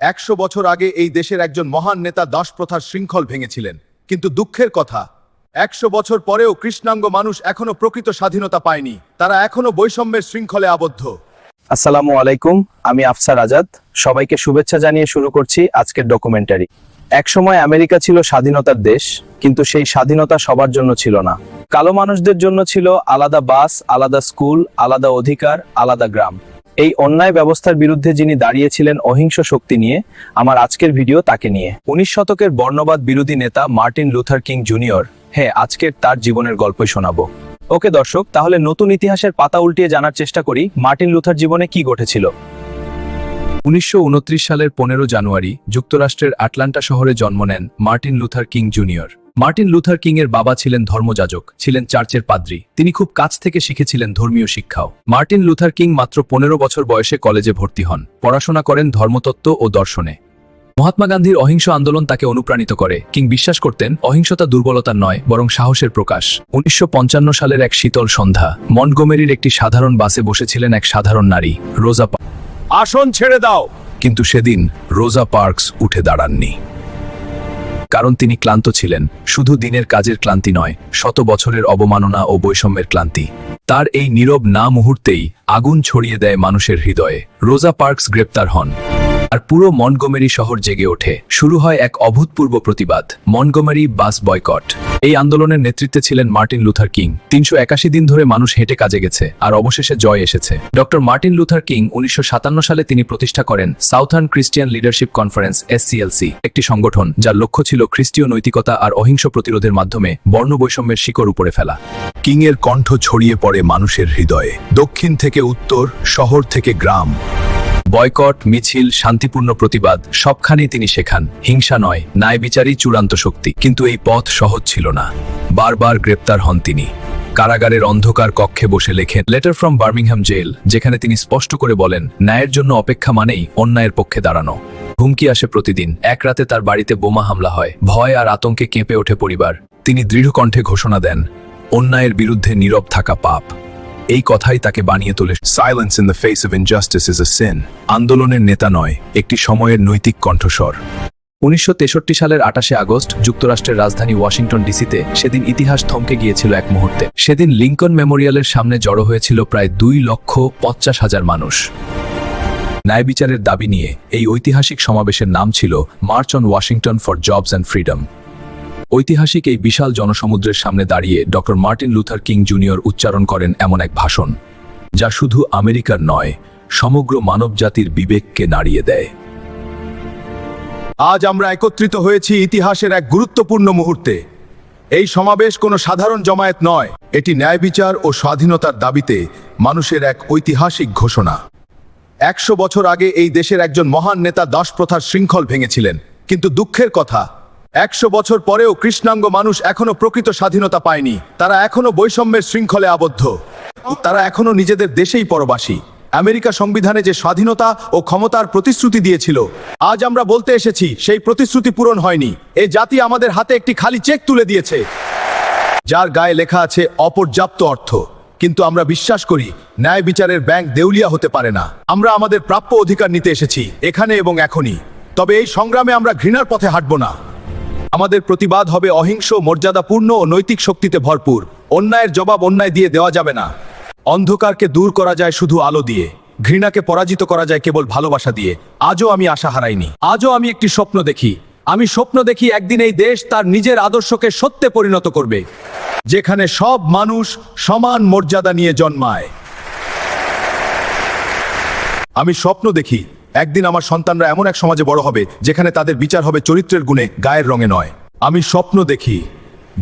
একশো বছর আগে এই দেশের একজন মহান নেতা দাস প্রথার শৃঙ্খল ভেঙেছিলেন। কিন্তু দুঃখের কথা, একশো বছর পরেও কৃষ্ণাঙ্গ মানুষ এখনও প্রকৃত স্বাধীনতা পায়নি। তারা এখনও বৈষম্যের শৃঙ্খলে আবদ্ধ। আসসালামু আলাইকুম, আমি আফসার আজাদ। সবাইকে শুভেচ্ছা জানিয়ে শুরু করছি আজকের ডকুমেন্টারি একসময় আমেরিকা ছিল স্বাধীনতার দেশ, কিন্তু সেই স্বাধীনতা সবার জন্য ছিল না। কালো মানুষদের জন্য ছিল আলাদা বাস, আলাদা স্কুল, আলাদা অধিকার, আলাদা গ্রাম। এই অন্যায় ব্যবস্থার বিরুদ্ধে যিনি দাঁড়িয়েছিলেন অহিংস শক্তি নিয়ে, আমার আজকের ভিডিও তাকে নিয়ে। উনিশ শতকের বর্ণবাদ বিরোধী নেতা মার্টিন লুথার কিং জুনিয়র হ্যাঁ আজকের তার জীবনের গল্পই শোনাবো। ওকে দর্শক, তাহলে নতুন ইতিহাসের পাতা উল্টিয়ে জানার চেষ্টা করি, মার্টিন লুথার জীবনে কি ঘটেছিল। উনিশশো উনত্রিশ সালের পনেরো জানুয়ারি, যুক্তরাষ্ট্রের আটলান্টা শহরে জন্ম নেন Martin Luther King Junior. Martin Luther King এর বাবা ছিলেন ধর্মযাজক ছিলেন চার্চের পাদ্রী। তিনি খুব কাছ থেকে শিখেছিলেন ধর্মীয় শিক্ষাও। মার্টিন লুথার কিং মাত্র পনেরো বছর বয়সে কলেজে ভর্তি হন। পড়াশোনা করেন ধর্মতত্ত্ব ও দর্শনে। মহাত্মা গান্ধীর অহিংস আন্দোলন তাকে অনুপ্রাণিত করে। কিং বিশ্বাস করতেন অহিংসতা দুর্বলতা নয় বরং সাহসের প্রকাশ। উনিশশো পঞ্চান্ন সালের এক শীতল সন্ধ্যা মন্টগোমেরির একটি সাধারণ বাসে বসেছিলেন এক সাধারণ নারী রোজা আসন ছেড়ে দাও। কিন্তু সেদিন রোজা পার্কস উঠে দাঁড়াননি। কারণ তিনি ক্লান্ত ছিলেন। শুধু দিনের কাজের ক্লান্তি নয়, শত বছরের অবমাননা ও বৈষম্যের ক্লান্তি। তার এই নীরব না মুহূর্তেই আগুন ছড়িয়ে দেয় মানুষের হৃদয়ে। রোজা পার্কস গ্রেপ্তার হন। আর পুরো মন্টগোমেরি শহর জেগে ওঠে। শুরু হয় এক অভূতপূর্ব প্রতিবাদ, মন্টগোমেরি বাস বয়কট। এই আন্দোলনের নেতৃত্বে ছিলেন মার্টিন লুথার কিং। তিনশো একাশি দিন ধরে মানুষ হেঁটে কাজে গেছে, আর অবশেষে জয় এসেছে। ডক্টর মার্টিন লুথার কিং উনিশশো সাতান্ন সালে তিনি প্রতিষ্ঠা করেন Southern Christian Leadership Conference SCLC একটি সংগঠন যার লক্ষ্য ছিল খ্রিস্টীয় নৈতিকতা আর অহিংস প্রতিরোধের মাধ্যমে বর্ণ বৈষম্যের শিকড় উপরে ফেলা। কিং এর কণ্ঠ ছড়িয়ে পড়ে মানুষের হৃদয়ে। দক্ষিণ থেকে উত্তর, শহর থেকে গ্রাম। বয়কট, মিছিল, শান্তিপূর্ণ প্রতিবাদ সবখানেই তিনি শেখান। হিংসা নয় ন্যায় বিচারই চূড়ান্ত শক্তি। কিন্তু এই পথ সহজ ছিল না। বারবার গ্রেপ্তার হন তিনি। কারাগারের অন্ধকার কক্ষে বসে লেখেন, লেটার ফ্রম বার্মিংহাম জেল যেখানে তিনি স্পষ্ট করে বলেন, ন্যায়ের জন্য অপেক্ষা মানেই অন্যায়ের পক্ষে দাঁড়ানো। হুমকি আসে প্রতিদিন। এক রাতে তার বাড়িতে বোমা হামলা হয়। ভয় আর আতঙ্কে কেঁপে ওঠে পরিবার। তিনি দৃঢ় কণ্ঠে ঘোষণা দেন, অন্যায়ের বিরুদ্ধে নীরব থাকা পাপ। এই কথাই তাকে বানিয়ে তোলে। Silence in the face of injustice is a sin আন্দোলনের নেতা নয়, একটি সময়ের নৈতিক কণ্ঠস্বর। উনিশশো তেষট্টি সালের আটাশে আগস্ট, যুক্তরাষ্ট্রের রাজধানী ওয়াশিংটন ডিসিতে সেদিন ইতিহাস থমকে গিয়েছিল এক মুহূর্তে। সেদিন লিঙ্কন মেমোরিয়ালের সামনে জড়ো হয়েছিল প্রায় দুই লক্ষ পঞ্চাশ হাজার মানুষ। ন্যায় বিচারের দাবি নিয়ে এই ঐতিহাসিক সমাবেশের নাম ছিল, March on Washington for jobs and freedom. ঐতিহাসিক এই বিশাল জনসমুদ্রের সামনে দাঁড়িয়ে doctor Martin Luther King Junior উচ্চারণ করেন এমন এক ভাষণ, যা শুধু আমেরিকার নয়, সমগ্র মানবজাতির বিবেককে নাড়িয়ে দেয়। আজ আমরা একত্রিত হয়েছি ইতিহাসের এক গুরুত্বপূর্ণ মুহূর্তে। এই সমাবেশ কোনো সাধারণ জমায়েত নয়, এটি ন্যায় বিচার ও স্বাধীনতার দাবিতে মানুষের এক ঐতিহাসিক ঘোষণা। একশো বছর আগে এই দেশের একজন মহান নেতা দাসপ্রথার শৃঙ্খল ভেঙেছিলেন, কিন্তু দুঃখের কথা একশো বছর পরেও কৃষ্ণাঙ্গ মানুষ এখনও প্রকৃত স্বাধীনতা পায়নি। তারা এখনও বৈষম্যের শৃঙ্খলে আবদ্ধ। তারা এখনও নিজেদের দেশেই পরবাসী। আমেরিকা সংবিধানে যে স্বাধীনতা ও ক্ষমতার প্রতিশ্রুতি দিয়েছিল, আজ আমরা বলতে এসেছি সেই প্রতিশ্রুতি পূরণ হয়নি। এ জাতি আমাদের হাতে একটি খালি চেক তুলে দিয়েছে। যার গায়ে লেখা আছে অপর্যাপ্ত অর্থ। কিন্তু আমরা বিশ্বাস করি, ন্যায় বিচারের ব্যাংক দেউলিয়া হতে পারে না। আমরা আমাদের প্রাপ্য অধিকার নিতে এসেছি, এখানে এবং এখনই। তবে এই সংগ্রামে আমরা ঘৃণার পথে হাঁটব না। আমাদের প্রতিবাদ হবে অহিংস, মর্যাদাপূর্ণ ও নৈতিক শক্তিতে ভরপুর। অন্যায়ের জবাব অন্যায় দিয়ে দেওয়া যাবে না। অন্ধকারকে দূর করা যায় শুধু আলো দিয়ে। ঘৃণাকে পরাজিত করা যায় কেবল ভালোবাসা দিয়ে। আজও আমি আশা হারাইনি। আজও আমি একটি স্বপ্ন দেখি। আমি স্বপ্ন দেখি একদিন এই দেশ তার নিজের আদর্শকে সত্যে পরিণত করবে, যেখানে সব মানুষ সমান মর্যাদা নিয়ে জন্মায়। আমি স্বপ্ন দেখি একদিন আমার সন্তানরা এমন এক সমাজে বড় হবে, যেখানে তাদের বিচার হবে চরিত্রের গুণে, গায়ের রঙে নয়। আমি স্বপ্ন দেখি,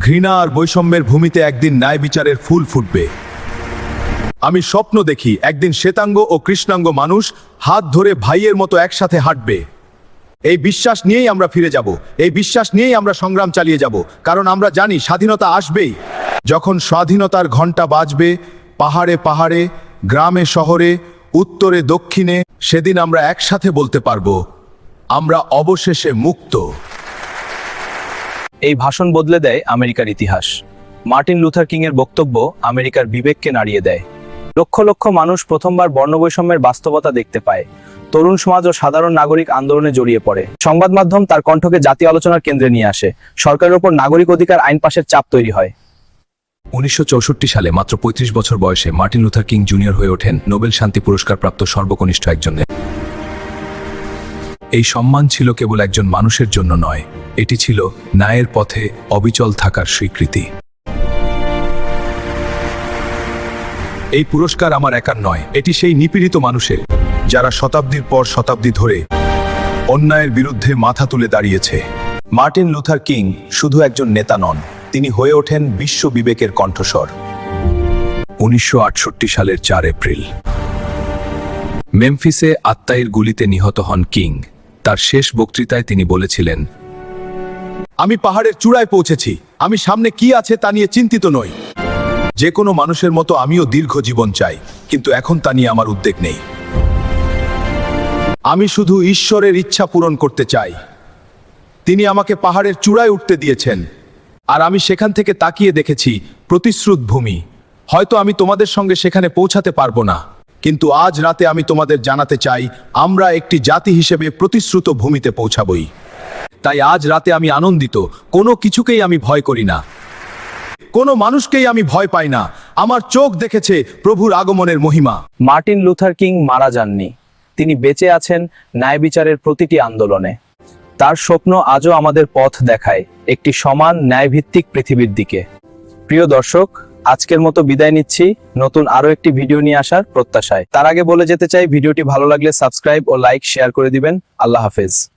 ঘৃণা আর বৈষম্যের ভূমিতে একদিন ন্যায় বিচারের ফুল ফুটবে। আমি স্বপ্ন দেখি, একদিন শ্বেতাঙ্গ ও কৃষ্ণাঙ্গ মানুষ হাত ধরে ভাইয়ের মতো একসাথে হাঁটবে। এই বিশ্বাস নিয়েই আমরা ফিরে যাব, এই বিশ্বাস নিয়েই আমরা সংগ্রাম চালিয়ে যাব, কারণ আমরা জানি স্বাধীনতা আসবেই। যখন স্বাধীনতার ঘণ্টা বাজবে, পাহাড়ে পাহাড়ে, গ্রামে শহরে উত্তরে দক্ষিণে সেদিন আমরা একসাথে বলতে পারব, আমরা অবশেষে মুক্ত। এই ভাষণ বদলে দেয় আমেরিকার ইতিহাস। মার্টিন লুথার কিং এর বক্তব্য আমেরিকার বিবেককে নাড়িয়ে দেয়। লক্ষ লক্ষ মানুষ প্রথমবার বর্ণবৈষম্যের বাস্তবতা দেখতে পায়। তরুণ সমাজ ও সাধারণ নাগরিক আন্দোলনে জড়িয়ে পড়ে। সংবাদ মাধ্যম তার কণ্ঠকে জাতীয় আলোচনার কেন্দ্রে নিয়ে আসে। সরকারের উপর নাগরিক অধিকার আইন পাশের চাপ তৈরি হয়। উনিশশো চৌষট্টি সালে মাত্র ৩৫ বছর বয়সে মার্টিন লুথার কিং জুনিয়র হয়ে ওঠেন নোবেল শান্তি পুরস্কার প্রাপ্ত সর্বকনিষ্ঠ একজন এই সম্মান ছিল কেবল একজন মানুষের জন্য নয়, এটি ছিল ন্যায়ের পথে অবিচল থাকার স্বীকৃতি। এই পুরস্কার আমার একার নয়, এটি সেই নিপীড়িত মানুষের, যারা শতাব্দীর পর শতাব্দী ধরে অন্যায়ের বিরুদ্ধে মাথা তুলে দাঁড়িয়েছে। মার্টিন লুথার কিং শুধু একজন নেতা নন তিনি হয়ে ওঠেন বিশ্ব বিবেকের কণ্ঠস্বর। উনিশশো আটষট্টি সালের চার এপ্রিল। মেমফিসে আত্মাইয়ের গুলিতে নিহত হন কিং। তার শেষ বক্তৃতায় তিনি বলেছিলেন, আমি পাহাড়ের চূড়ায় পৌঁছেছি। আমি সামনে কি আছে তা নিয়ে চিন্তিত নই। যে কোনো মানুষের মতো আমিও দীর্ঘ জীবন চাই, কিন্তু এখন তা নিয়ে আমার উদ্বেগ নেই। আমি শুধু ঈশ্বরের ইচ্ছা পূরণ করতে চাই। তিনি আমাকে পাহাড়ের চূড়ায় উঠতে দিয়েছেন। আর আমি সেখান থেকে তাকিয়ে দেখেছি প্রতিশ্রুত ভূমি। হয়তো আমি তোমাদের সঙ্গে সেখানে পৌঁছাতে পারব না। কিন্তু আজ রাতে আমি তোমাদের জানাতে চাই, আমরা একটি জাতি হিসেবে প্রতিশ্রুত ভূমিতে পৌঁছাবই। তাই আজ রাতে আমি আনন্দিত, কোনো কিছুকেই আমি ভয় করি না। কোনো মানুষকেই আমি ভয় পাই না। আমার চোখ দেখেছে প্রভুর আগমনের মহিমা। মার্টিন লুথার কিং মারা যাননি। তিনি বেঁচে আছেন ন্যায় বিচারের প্রতিটি আন্দোলনে। তার স্বপ্ন আজও আমাদের পথ দেখায় একটি সমান ন্যায়ভিত্তিক পৃথিবীর দিকে। প্রিয় দর্শক, আজকের মতো বিদায় নিচ্ছি। নতুন আরও একটি ভিডিও নিয়ে আসার প্রত্যাশায়। তার আগে বলে যেতে চাই, ভিডিওটি ভালো লাগলে সাবস্ক্রাইব ও লাইক শেয়ার করে দিবেন। আল্লাহ হাফেজ।